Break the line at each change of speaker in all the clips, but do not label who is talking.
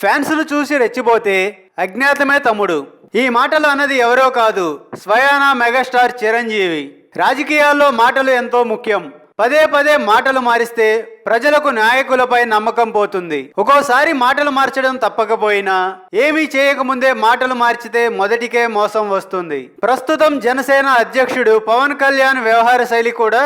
ఫ్యాన్స్ను చూసి రెచ్చిపోతే అజ్ఞాతమే తమ్ముడు. ఈ మాటలు అన్నది ఎవరో కాదు స్వయాన మెగాస్టార్ చిరంజీవి. రాజకీయాల్లో మాటలు ఎంతో ముఖ్యం. పదే పదే మాటలు మారిస్తే ప్రజలకు నాయకులపై నమ్మకం పోతుంది. ఒక్కోసారి మాటలు మార్చడం తప్పకపోయినా ఏమీ చేయకముందే మాటలు మార్చితే మొదటికే మోసం వస్తుంది. ప్రస్తుతం జనసేన అధ్యక్షుడు పవన్ కళ్యాణ్ వ్యవహార శైలి కూడా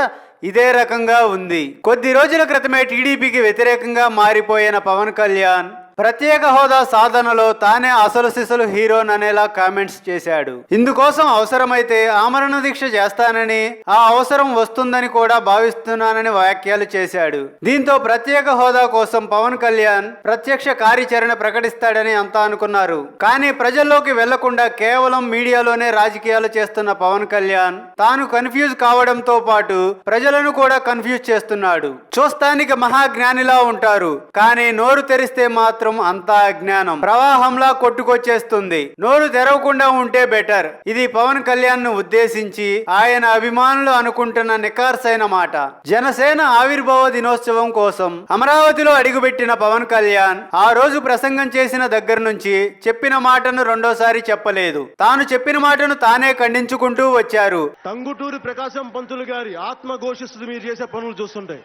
ఇదే రకంగా ఉంది. కొద్ది రోజుల క్రితమే టీడీపీకి వ్యతిరేకంగా మారిపోయిన పవన్ కళ్యాణ్ ప్రత్యేక హోదా సాధనలో తానే అసలు సిసలు హీరోన్ అనేలా కామెంట్స్ చేశాడు. ఇందుకోసం అవసరమైతే ఆమరణ దీక్ష చేస్తానని ఆ అవసరం వస్తుందని కూడా భావిస్తున్నానని వ్యాఖ్యలు చేశాడు. దీంతో ప్రత్యేక హోదా కోసం పవన్ కళ్యాణ్ ప్రత్యక్ష కార్యాచరణ ప్రకటిస్తాడని అంతా అనుకున్నారు. కానీ ప్రజల్లోకి వెళ్ళకుండా కేవలం మీడియాలోనే రాజకీయాలు చేస్తున్న పవన్ కళ్యాణ్ తాను కన్ఫ్యూజ్ కావడంతో పాటు ప్రజలను కూడా కన్ఫ్యూజ్ చేస్తున్నాడు. చూస్తానికి మహాజ్ఞానిలా ఉంటారు. కానీ నోరు తెరిస్తే మాత్రం అంతా అజ్ఞానం. ప్రవాహంలా కొట్టుకొచ్చేస్తుంది. నోరు తెరవకుండా ఉంటే బెటర్. ఇది పవన్ కళ్యాణ్ను ఉద్దేశించి ఆయన అభిమానులు అనుకుంటున్న నికార్సైన మాట. జనసేన ఆవిర్భావ దినోత్సవం కోసం అమరావతిలో అడుగుపెట్టిన పవన్ కళ్యాణ్ ఆ రోజు ప్రసంగం చేసిన దగ్గర నుంచి చెప్పిన మాటను రెండోసారి చెప్పలేదు. తాను చెప్పిన మాటను తానే ఖండించుకుంటూ వచ్చారు.
టంగుటూరు ప్రకాశం పంతులు గారి ఆత్మ ఘోషిస్తూ మీరు చేసే పనులు చూస్తుంటే.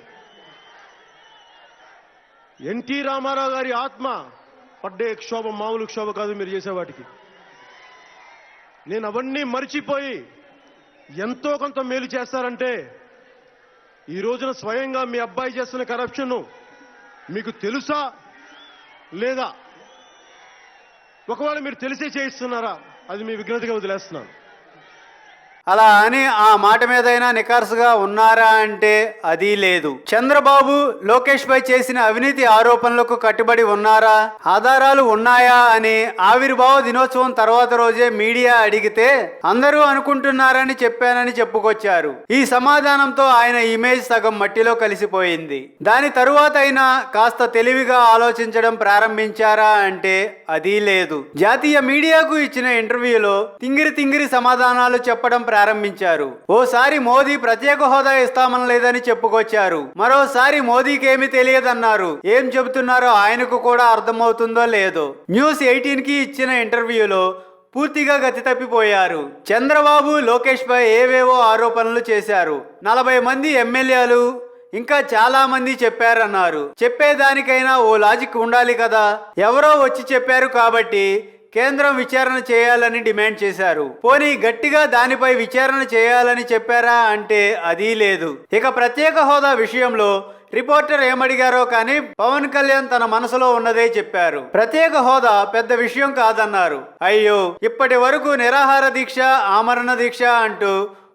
ఎన్టీ రామారావు గారి ఆత్మ పడ్డే క్షోభ మామూలు క్షోభ కాదు మీరు చేసేవాటికి నేను అవన్నీ మరిచిపోయి ఎంతో కొంత మేలు చేస్తారంటే ఈ రోజున స్వయంగా మీ అబ్బాయి చేస్తున్న కరప్షన్ మీకు తెలుసా లేదా? ఒకవేళ మీరు తెలిసే చేయిస్తున్నారా? అది మీ విఘ్నతగా వదిలేస్తున్నాను.
అలా అని ఆ మాట మీదైనా నికార్సుగా ఉన్నారా అంటే అది లేదు. చంద్రబాబు లోకేష్ పై చేసిన అవినీతి ఆరోపణలకు కట్టుబడి ఉన్నారా? ఆధారాలు ఉన్నాయా అని ఆవిర్భావ దినోత్సవం తర్వాత రోజే మీడియా అడిగితే అందరూ అనుకుంటున్నారని చెప్పానని చెప్పుకొచ్చారు. ఈ సమాధానంతో ఆయన ఇమేజ్ సగం మట్టిలో కలిసిపోయింది. దాని తరువాత అయినా కాస్త తెలివిగా ఆలోచించడం ప్రారంభించారా అంటే అది లేదు. జాతీయ మీడియాకు ఇచ్చిన ఇంటర్వ్యూలో తింగిరి తింగిరి సమాధానాలు చెప్పడం ప్రారంభించారు. ఓసారి మోదీ ప్రత్యేక హోదా ఇస్తామని లేదని చెప్పుకొచ్చారు. మరోసారి మోదీకేమీ తెలియదన్నారు. ఏం చెబుతున్నారో ఆయనకు కూడా అర్థమవుతుందో లేదో. న్యూస్ ఎయిటీన్కి ఇచ్చిన ఇంటర్వ్యూలో పూర్తిగా గతి తప్పిపోయారు. చంద్రబాబు లోకేష్ పై ఏవేవో ఆరోపణలు చేశారు. నలభై మంది ఎమ్మెల్యేలు ఇంకా చాలా మంది చెప్పారన్నారు. చెప్పేదానికైనా ఓ లాజిక్ ఉండాలి కదా. ఎవరో వచ్చి చెప్పారు కాబట్టి కేంద్రం విచారణ చేయాలని డిమాండ్ చేశారు. పోనీ గట్టిగా దానిపై విచారణ చేయాలని చెప్పారా అంటే అది లేదు. ఇక ప్రత్యేక హోదా విషయంలో రిపోర్టర్ ఏమడిగారో కానీ పవన్ కళ్యాణ్ తన మనసులో ఉన్నదే చెప్పారు. ప్రత్యేక హోదా పెద్ద విషయం కాదన్నారు. అయ్యో ఇప్పటి వరకు నిరాహార దీక్ష ఆమరణ దీక్ష అంటూ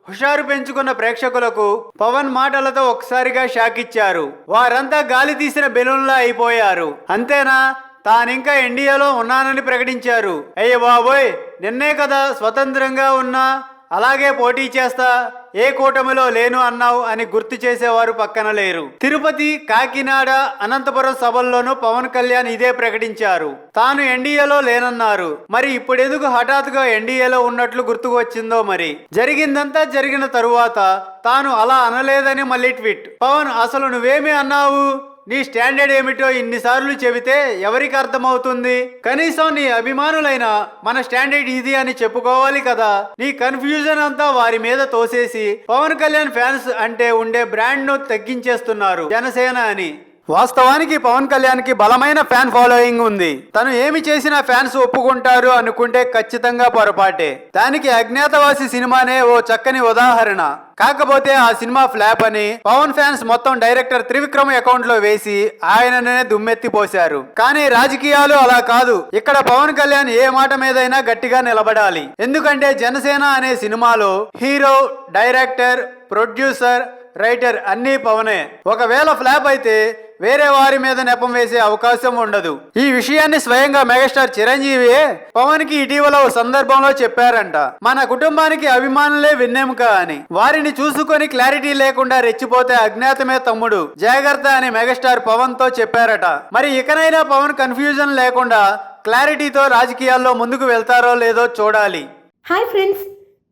హుషారు పెంచుకున్న ప్రేక్షకులకు పవన్ మాటలతో ఒకసారిగా షాక్ ఇచ్చారు వారంతా గాలి తీసిన బెలూన్లా అయిపోయారు. అంతేనా? తానింకా ఎన్డీఏలో ఉన్నానని ప్రకటించారు. అయ్య బాబోయ్ నిన్నే కదా స్వతంత్రంగా ఉన్నా అలాగే పోటీ చేస్తా ఏ కూటమిలో లేను అన్నావు అని గుర్తు చేసేవారు పక్కన లేరు. తిరుపతి కాకినాడ అనంతపురం సభల్లోనూ పవన్ కళ్యాణ్ ఇదే ప్రకటించారు. తాను ఎన్డీఏలో లేనన్నారు. మరి ఇప్పుడెందుకు హఠాత్తుగా ఎన్డీఏలో ఉన్నట్లు గుర్తుకు వచ్చిందో మరి? జరిగిందంతా జరిగిన తరువాత తాను అలా అనలేదని మళ్ళీ ట్వీట్. పవన్ అసలు నువ్వేమి అన్నావు? నీ స్టాండర్డ్ ఏమిటో ఇన్నిసార్లు చెబితే ఎవరికి అర్థమవుతుంది? కనీసం నీ అభిమానులైన మన స్టాండర్డ్ ఇది అని చెప్పుకోవాలి కదా. నీ కన్ఫ్యూజన్ అంతా వారి మీద తోసేసి పవన్ కళ్యాణ్ ఫ్యాన్స్ అంటే ఉండే బ్రాండ్ను తగ్గించేస్తున్నారు జనసేన అని. వాస్తవానికి పవన్ కళ్యాణ్కి బలమైన ఫ్యాన్ ఫాలోయింగ్ ఉంది. తను ఏమి చేసినా ఫ్యాన్స్ ఒప్పుకుంటారు అనుకుంటే ఖచ్చితంగా పొరపాటే. దానికి అజ్ఞాతవాసి సినిమానే ఓ చక్కని ఉదాహరణ. కాకపోతే ఆ సినిమా ఫ్లాప్ అని పవన్ ఫ్యాన్స్ మొత్తం డైరెక్టర్ త్రివిక్రమ్ అకౌంట్లో వేసి ఆయననే దుమ్మెత్తిపోశారు కానీ రాజకీయాలు అలా కాదు. ఇక్కడ పవన్ కళ్యాణ్ ఏ మాట మీదైనా గట్టిగా నిలబడాలి. ఎందుకంటే జనసేన అనే సినిమాలో హీరో డైరెక్టర్ ప్రొడ్యూసర్ రైటర్ అన్నీ పవనే. ఒకవేళ ఫ్లాప్ అయితే వేరే వారి మీద నెపం వేసే అవకాశం ఉండదు. ఈ విషయాన్ని స్వయంగా మెగాస్టార్ చిరంజీవియే పవన్కి ఇటీవల ఓ సందర్భంలో చెప్పారంట. మన కుటుంబానికి అభిమానులే విన్నెముక అని వారిని చూసుకొని క్లారిటీ లేకుండా రెచ్చిపోతే అజ్ఞాతమే తమ్ముడు జాగ్రత్త అని మెగాస్టార్ పవన్తో చెప్పారట. మరి ఇకనైనా పవన్ కన్ఫ్యూజన్ లేకుండా క్లారిటీతో రాజకీయాల్లో ముందుకు వెళ్తారో లేదో చూడాలి.
Hi friends!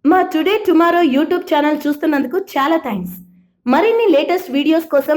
మా టుడే టుమారో యూట్యూబ్ ఛానల్ చూస్తున్నందుకు చాలా థ్యాంక్స్ మరిన్ని లేటెస్ట్ వీడియోస్ కోసం